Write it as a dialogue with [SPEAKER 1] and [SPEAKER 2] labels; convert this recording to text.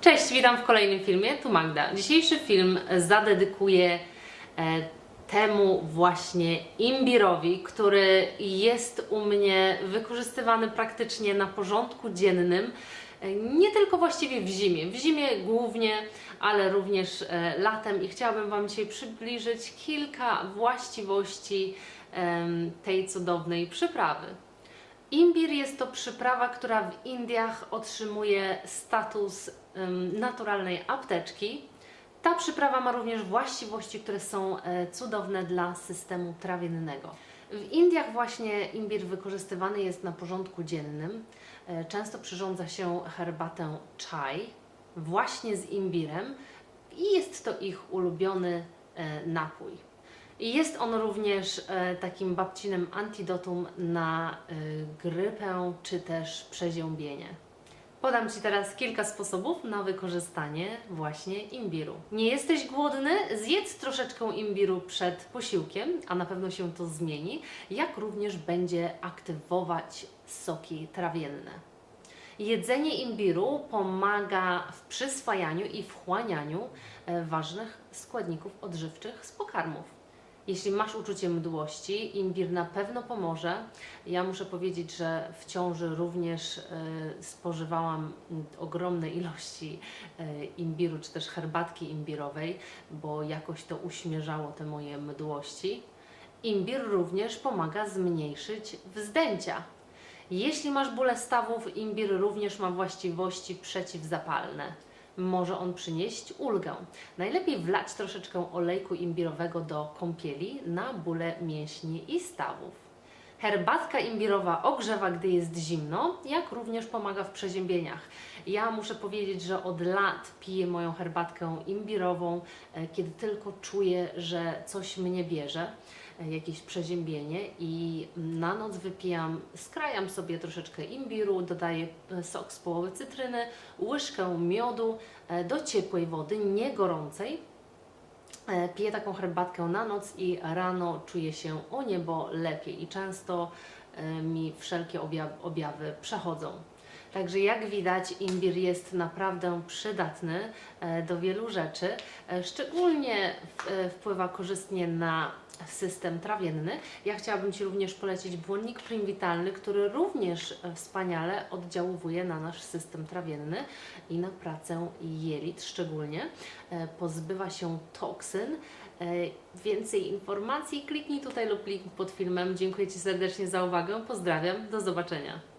[SPEAKER 1] Cześć, witam w kolejnym filmie. Tu Magda. Dzisiejszy film zadedykuję e, temu właśnie imbirowi, który jest u mnie wykorzystywany praktycznie na porządku dziennym. e, Nie tylko właściwie w zimie, w zimie głównie, ale również e, latem i chciałabym Wam dzisiaj przybliżyć kilka właściwości tej cudownej przyprawy. Imbir jest to przyprawa, która w Indiach otrzymuje status naturalnej apteczki. Ta przyprawa ma również właściwości, które są e, cudowne dla systemu trawiennego. W Indiach właśnie imbir wykorzystywany jest na porządku dziennym. E, Często przyrządza się herbatę chai właśnie z imbirem i jest to ich ulubiony e, napój. Jest on również e, takim babcinem antidotum na e, grypę czy też przeziębienie. Podam Ci teraz kilka sposobów na wykorzystanie właśnie imbiru. Nie jesteś głodny? Zjedz troszeczkę imbiru przed posiłkiem, a na pewno się to zmieni, jak również będzie aktywować soki trawienne. Jedzenie imbiru pomaga w przyswajaniu i wchłanianiu e, ważnych składników odżywczych z pokarmów. Jeśli masz uczucie mdłości, imbir na pewno pomoże. Ja muszę powiedzieć, że w ciąży również e, spożywałam ogromne ilości e, imbiru, czy też herbatki imbirowej, bo jakoś to uśmierzało te moje mdłości. Imbir również pomaga zmniejszyć wzdęcia. Jeśli masz bóle stawów, imbir również ma właściwości przeciwzapalne. Może on przynieść ulgę. Najlepiej wlać troszeczkę olejku imbirowego do kąpieli na bóle mięśni i stawów. Herbatka imbirowa ogrzewa, gdy jest zimno, jak również pomaga w przeziębieniach. Ja muszę powiedzieć, że od lat piję moją herbatkę imbirową, e, kiedy tylko czuję, że coś mnie bierze, jakieś przeziębienie i na noc wypijam, skrajam sobie troszeczkę imbiru, dodaję e, sok z połowy cytryny, łyżkę miodu e, do ciepłej wody, nie gorącej, E, Piję taką herbatkę na noc i rano czuję się o niebo lepiej i często e, mi wszelkie objawy, przechodzą. Także jak widać, imbir jest naprawdę przydatny e, do wielu rzeczy. E, Szczególnie e, wpływa korzystnie na system trawienny. Ja chciałabym Ci również polecić błonnik primwitalny, który również e, wspaniale oddziałuje na nasz system trawienny i na pracę jelit szczególnie. E, Pozbywa się toksyn. E, Więcej informacji kliknij tutaj lub link pod filmem. Dziękuję Ci serdecznie za uwagę. Pozdrawiam. Do zobaczenia.